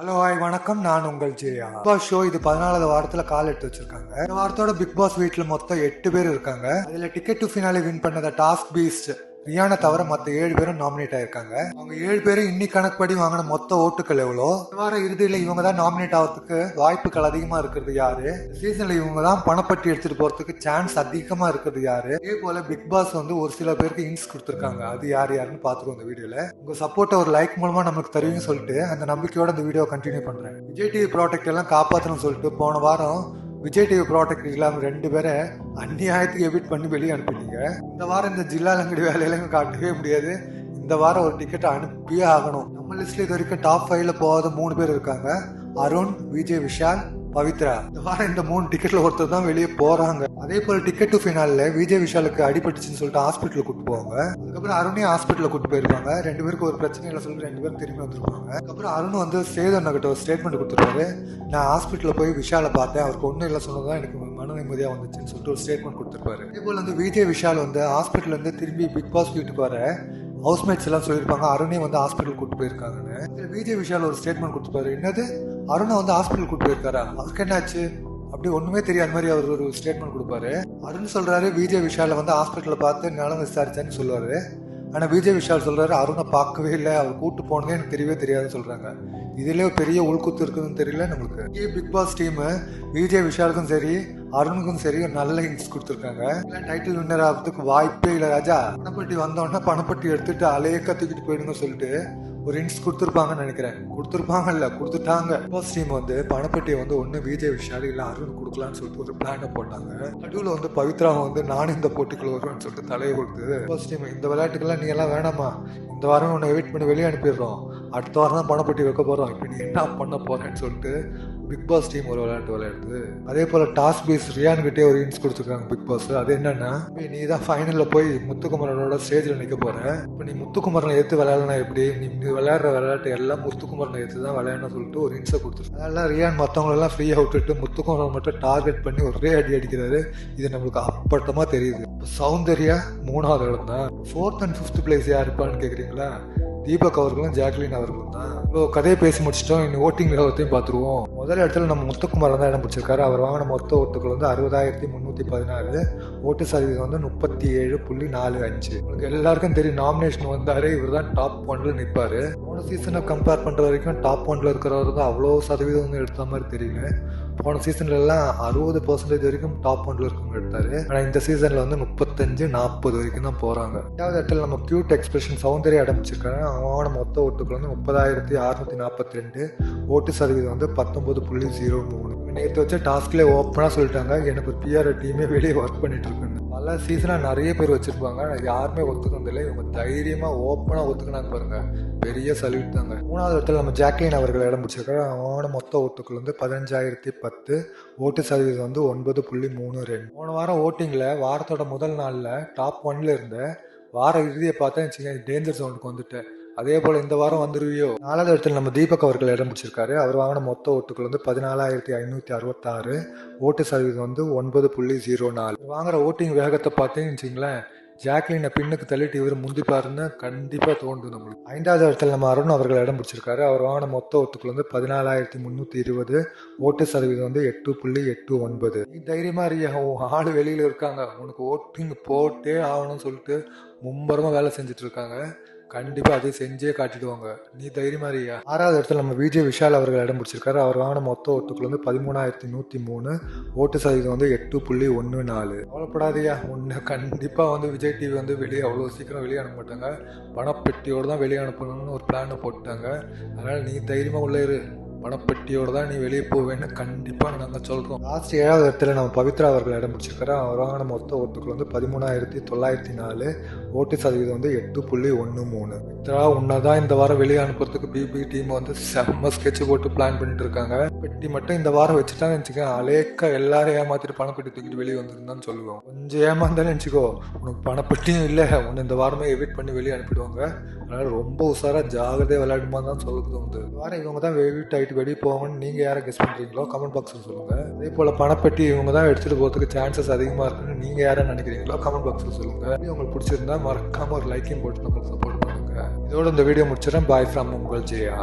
Hello hi வணக்கம். நான் உங்கள் ஜெயா. பிக் பாஸ் ஷோ இது பதினாலாவது வாரத்துல கால் எடுத்து வச்சிருக்காங்க. இந்த வாரத்தோட பிக் பாஸ் வீட்டில் மொத்தம் எட்டு பேர் இருக்காங்க. அதுல டிக்கெட் டு ஃபினாலே வின் பண்ணத டாஸ்க் பீஸ்ட் ரியானை தவிர மற்ற ஏழு பேரும் நாமினேட் ஆயிருக்காங்க. அவங்க ஏழு பேரும் இன்னி கணக்குப்படி வாங்கின மொத்த ஓட்டுகள் எவ்வளோ? வார இறுதியில் இவங்க தான் நாமினேட் ஆகிறதுக்கு வாய்ப்புகள் அதிகமா இருக்கிறது யாரு? சீசன்ல இவங்க தான் பணப்பட்டி எடுத்துட்டு போறதுக்கு சான்ஸ் அதிகமா இருக்கிறது யாரு? இதே போல பிக் பாஸ் வந்து ஒரு சில பேருக்கு இன்ஸ் கொடுத்துருக்காங்க. அது யார் யாருன்னு பாத்துருவோம் இந்த வீடியோல. உங்க சப்போர்ட்டை ஒரு லைக் மூலமா நமக்கு தருவீங்கன்னு சொல்லிட்டு அந்த நம்பிக்கையோட இந்த வீடியோ கண்டினியூ பண்றேன். விஜய் டிவி ப்ராடக்ட் எல்லாம் காப்பாற்றணும்னு சொல்லிட்டு போன வாரம் விஜய் டிவி ப்ராடக்ட் இல்லாமல் ரெண்டு பேரை அந்நியாயத்துக்கு எவிட் பண்ணி வெளியே அனுப்பிட்டீங்க. இந்த வாரம் இந்த ஜில்லா லங்கடி வேலையெல்லாம் காட்டவே முடியாது. இந்த வாரம் ஒரு டிக்கெட் அனுப்பியே ஆகணும். நம்ம லிஸ்ட்ல இது வரைக்கும் டாப் ஃபைவ்ல போகாத மூணு பேர் இருக்காங்க. அருண் விஜய் விஷால் பவித்ரா இந்த வாரம் இந்த மூணு டிக்கெட்ல ஒருத்தர் தான் வெளியே போறாங்க. அதே போல டிக்கெட் டு ஃபினால்ல விஜய் விஷாலுக்கு அடிபட்டுச்சுன்னு சொல்லிட்டு ஹாஸ்பிட்டல் கூட்டு போவாங்க. அதுக்கப்புறம் அருணையும் ஹாஸ்பிட்டல் கூட்டு போயிருப்பாங்க. ரெண்டு பேருக்கு ஒரு பிரச்சனை இல்லை சொல்லிட்டு ரெண்டு பேரும் திரும்பி வந்துருப்பாங்க. அதுக்கப்புறம் அருண் வந்து சேதன் கிட்ட ஒரு ஸ்டேட்மெண்ட் கொடுத்துருப்பாரு. நான் ஹாஸ்பிட்டலில் போய் விஷாலை பார்த்தேன். அவருக்கு ஒன்றும் இல்லை சொன்னதான் எனக்கு மன நிம்மதியாக வந்துச்சுன்னு சொல்லிட்டு ஒரு ஸ்டேட்மெண்ட் கொடுத்துருப்பாரு. அதே போல் வந்து விஜய் விஷால் வந்து ஹாஸ்பிட்டல் இருந்து திரும்பி பிக் பாஸ் வீட்டுக்கு வர ஹவுஸ்மேட்ஸ் எல்லாம் சொல்லியிருப்பாங்க. அருணே வந்து ஹாஸ்பிட்டல் கூட்டு போயிருக்காங்கன்னு. விஜய் விஷால் ஒரு ஸ்டேட்மெண்ட் கொடுத்துருப்பாரு. என்னது? அருணை வந்து ஹாஸ்பிட்டல் கூட்டு போயிருக்காரா? அவருக்கு என்னாச்சு? அப்படி ஒண்ணுமே தெரியாத மாதிரி அவர் ஒரு ஸ்டேட்மெண்ட் கொடுப்பாரு. அருண் சொல்றாரு விஜய் விஷால வந்து ஹாஸ்பிட்டலில் பார்த்து நலம் விசாரிச்சேன்னு சொல்லுவாரு ஆனா விஜய் விஷால் சொல்றாரு அருணை பார்க்கவே இல்லை. அவர் கூட்டு போனதே எனக்கு தெரியவே தெரியாதுன்னு சொல்றாங்க. இதுல ஒரு பெரிய உள்குத்து இருக்குதுன்னு தெரியல நம்மளுக்கு. பிக் பாஸ் டீம் விஜய் விஷாலுக்கும் சரி அருணுக்கும் சரி ஒரு நல்ல ஹிண்ட்ஸ் கொடுத்துருக்காங்க. டைட்டில் வின்னர் ஆகிறதுக்கு வாய்ப்பே இல்லை ராஜா. பணப்பட்டி வந்தோடனே பணப்பட்டி எடுத்துட்டு அலைய கத்துக்கிட்டு போயிடுங்க சொல்லிட்டு ஒரு இன்ஸ் கொடுத்துருப்பாங்கன்னு நினைக்கிறேன். கொடுத்துருப்பாங்க இல்லை கொடுத்துட்டாங்க. பாஸ் டீம் வந்து பணப்பட்டியை வந்து ஒன்று விஜய் விஷால் இல்லை அருண் கொடுக்கலாம்னு சொல்லிட்டு ஒரு பிளானை போட்டாங்க. நடுவில் வந்து பவித்ரா வந்து நானும் இந்த போட்டிக்குள்ள வருவேன்னு சொல்லிட்டு தலையை கொடுத்து பாஸ் டீம் இந்த விளையாட்டுக்கெல்லாம் நீ எல்லாம் வேணாமா இந்த வாரம் உன்னை வெயிட் பண்ணி வெளியே அனுப்பிடுறோம். அடுத்த வாரம் தான் பணப்பட்டி வைக்க போகிறோம் இப்போ நீ என்ன பண்ண போகிறேன்னு சொல்லிட்டு பிக் பாஸ் டீம் ஒரு விளையாட்டு விளையாடுது. அதே போல டாஸ் பேஸ் ரியான் கிட்டே ஒரு இன்ஸ் கொடுத்துருக்காங்க பிக் பாஸ் அது என்னன்னா நீ தான் ஃபைனலில் போய் முத்துக்குமரனோட ஸ்டேஜில் நிற்க போகிற இப்போ நீ முத்துக்குமரனை எடுத்து விளையாடலாம் எப்படி? நீ விளையாடுற விளையாட்டு எல்லாம் முத்துக்குமரன் எடுத்து தான் விளையாடணும் சொல்லிட்டு ஒரு இன்ஸை கொடுத்துருக்கு அதெல்லாம் ரியான் மற்றவங்களெல்லாம் ஃப்ரீயாக விட்டுட்டு முத்துக்குமரன் மட்டும் டார்கெட் பண்ணி ஒரே அடி அடிக்கிறாரு. இது நம்மளுக்கு அப்பட்டமாக தெரியுது. சௌந்தர்யா மூணாவது இடம் தான் ஃபோர்த் அண்ட் ஃபிஃப்த் பிளேஸ் யார் இருப்பான்னு கேட்குறீங்களா தீபக் அவர்களும் ஜாக்லின் அவர்களும் தான். இவ்வளோ கதையை பேசி முடிச்சிட்டோம். இன்னும் ஓட்டிங் விவரத்தையும் பார்த்துருவோம். முதல் இடத்துல நம்ம முத்துக்குமார் தான் இடம் பிடிச்சிருக்காரு. அவர் வாங்கின மொத்த ஓட்டுகள் வந்து அறுபதாயிரத்தி முந்நூற்றி பதினாறு ஓட்டு சதவீதம் வந்து முப்பத்தி ஏழு புள்ளி நாலு அஞ்சு. உங்களுக்கு எல்லாருக்கும் தெரியும் நாமினேஷன் வந்தார் இவர் தான் டாப் ஒன்ல நிற்பாரு போன சீசனை கம்பேர் பண்ணுற வரைக்கும் டாப் ஒன்ல இருக்கிறவர் தான் அவ்வளோ சதவீதம் வந்து எடுத்த மாதிரி தெரியல. போன சீசன்லலாம் அறுபது பர்சன்டேஜ் வரைக்கும் டாப் ஒன்ல இருக்கவங்க எடுத்தாரு. ஆனால் இந்த சீசனில் வந்து முப்பத்தஞ்சு நாற்பது வரைக்கும் தான் போகிறாங்க ரெண்டாவது இடத்துல நம்ம கியூட் எக்ஸ்பிரஷன் சௌந்தர்யா ஆரம்பிச்சிருக்காங்க அவனோட மொத்த ஓட்டுகள் வந்து முப்பதாயிரத்தி அறுநூத்தி நாற்பத்தி ரெண்டு ஓட்டு சதவீதம் வந்து பத்தொன்பது புள்ளி ஜீரோ மூணு. நேற்று வச்ச டாஸ்க்லேயே ஓப்பனாக சொல்லிட்டாங்க. எனக்கு பிஆர் டீமே வெளியே ஒர்க் பண்ணிட்டு இருக்குன்னு பல சீசனாக நிறைய பேர் வச்சிருப்பாங்க. ஆனா யாருமே ஒத்துக்கினதில்லை இவங்க தைரியமாக ஓப்பனாக ஒத்துக்கினாங்க பாருங்க. பெரிய சல்யூட் தாங்க. மூணாவது இடத்துல நம்ம ஜாக்லின் அவர்கள் இடம் பிடிச்சிருக்காரு. அவனோட மொத்த ஓட்டுக்கள் வந்து பதினஞ்சாயிரத்தி பத்து. ஓட்டு சதவீதம் வந்து ஒன்பது புள்ளி மூணு ரெண்டு. போன வாரம் ஓட்டிங்கில் வாரத்தோட முதல் நாளில் டாப் ஒன்ல இருந்த வார இறுதியை பார்த்தா வச்சுக்கோங்க டேஞ்சர் சவுண்டுக்கு வந்துட்டேன். அதே போல இந்த வாரம் வந்துருவியோ? நாலாவது இடத்துல நம்ம தீபக் அவர்கள் இடம் பிடிச்சிருக்காரு. அவர் வாங்கின மொத்த ஓட்டுகள் வந்து பதினாலாயிரத்தி ஐநூத்தி அறுபத்தாறு. ஓட்டு சதவீதம் வந்து ஒன்பது புள்ளி ஜீரோ நாலு. வாங்குற ஓட்டிங் வேகத்தை பார்த்தீங்கன்னு வச்சுங்களேன் ஜாக்லினை பின்னுக்கு தள்ளிட்டு இவர் முந்திப்பாருன்னு கண்டிப்பா தோண்டும் நம்மளுக்கு. ஐந்தாவது இடத்துல நம்ம அருண் அவர்கள் இடம் பிடிச்சிருக்காரு. அவர் வாங்கின மொத்த ஓட்டுகள் வந்து பதினாலாயிரத்தி முந்நூற்றி இருபது. ஓட்டு சதவீதம் வந்து எட்டு புள்ளி எட்டு ஒன்பது. நீ தைரியமா இருக்கியா? உன் ஆள் வெளியில இருக்காங்க. உனக்கு ஓட்டிங் போட்டே ஆகணும்னு சொல்லிட்டு மும்பரமா வேலை செஞ்சுட்டு இருக்காங்க. கண்டிப்பா அதை செஞ்சே காட்டிடுவாங்க. நீ தைரியமா இருக்கியா? ஆறாவது இடத்துல நம்ம விஜய் விஷால் அவர்கள் இடம் பிடிச்சிருக்காரு. அவர் வாங்கின மொத்த ஓட்டுகள் வந்து பதிமூணாயிரத்தி நூத்தி மூணு. ஓட்டு சதவீதம் வந்து எட்டு புள்ளி ஒன்று நாலு. கவலைப்படாதீயா ஒன்று கண்டிப்பா வந்து விஜய் டிவி வந்து வெளியே அவ்வளோ சீக்கிரம் வெளியே அனுப்ப மாட்டாங்க. பணப்பெட்டியோடு தான் வெளியே அனுப்பணும்னு ஒரு பிளானை போட்டாங்க அதனால நீ தைரியமா உள்ளே இரு. பணப்பெட்டியோட தான் நீ வெளியே போவேன்னு கண்டிப்பாக நாங்கள் சொல்கிறோம் லாஸ்ட் ஏழாவது இடத்துல நம்ம பவித்ரா அவர்கள் இடம் பிடிச்சிருக்காரு அவர் வாங்கின மொத்த ஓட்டுகள் வந்து பதிமூணாயிரத்தி தொள்ளாயிரத்தி நாலு. ஓட்டு சதவீதம் வந்து எட்டு புள்ளி ஒன்று மூணு. உன்னதான் இந்த வாரம் வெளியே அனுப்புறதுக்கு பிபி டீம் வந்து செம்ம ஸ்கெட்ச் போட்டு பிளான் பண்ணிட்டு இருக்காங்க. பெட்டி மட்டும் இந்த வாரம் வச்சுட்டான்னு நினச்சிக்க அலேக்கா எல்லாரும் ஏமாத்திட்டு பணப்பெட்டி தூக்கிட்டு வெளியே வந்துருந்தான்னு சொல்லுவோம். கொஞ்சம் ஏமாந்தாலும் நினச்சிக்கோ உனக்கு பணப்பெட்டியும் இல்லை உன்னை இந்த வாரமே எவிட் பண்ணி வெளியே அனுப்பிடுவாங்க. அதனால ரொம்ப உஷாராக ஜாகிரதையாக விளையாடுமா தான் சொல்லுது வந்து இந்த வாரம் இவங்க தான் எவிட் ஆகிட்டு வெளியே போவாங்கன்னு நீங்கள் யாரை கெஸ் பண்ணுறீங்களோ கமெண்ட் பாக்ஸில் சொல்லுங்க. அதே போல் பணப்பெட்டி இவங்க தான் எடுத்துகிட்டு போகிறதுக்கு சான்சஸ் அதிகமாக இருக்குன்னு நீங்கள் யாரை நினைக்கிறீங்களோ கமெண்ட் பாக்ஸில் சொல்லுங்க. உங்களுக்கு பிடிச்சிருந்தா மறக்காமல் ஒரு லைக்கையும் போட்டு நம்மளுக்கு சப்போர்ட் இதோட இந்த வீடியோ முடிச்சிடறேன் பாய் ஃப்ரம் உங்கள் ஜெயா.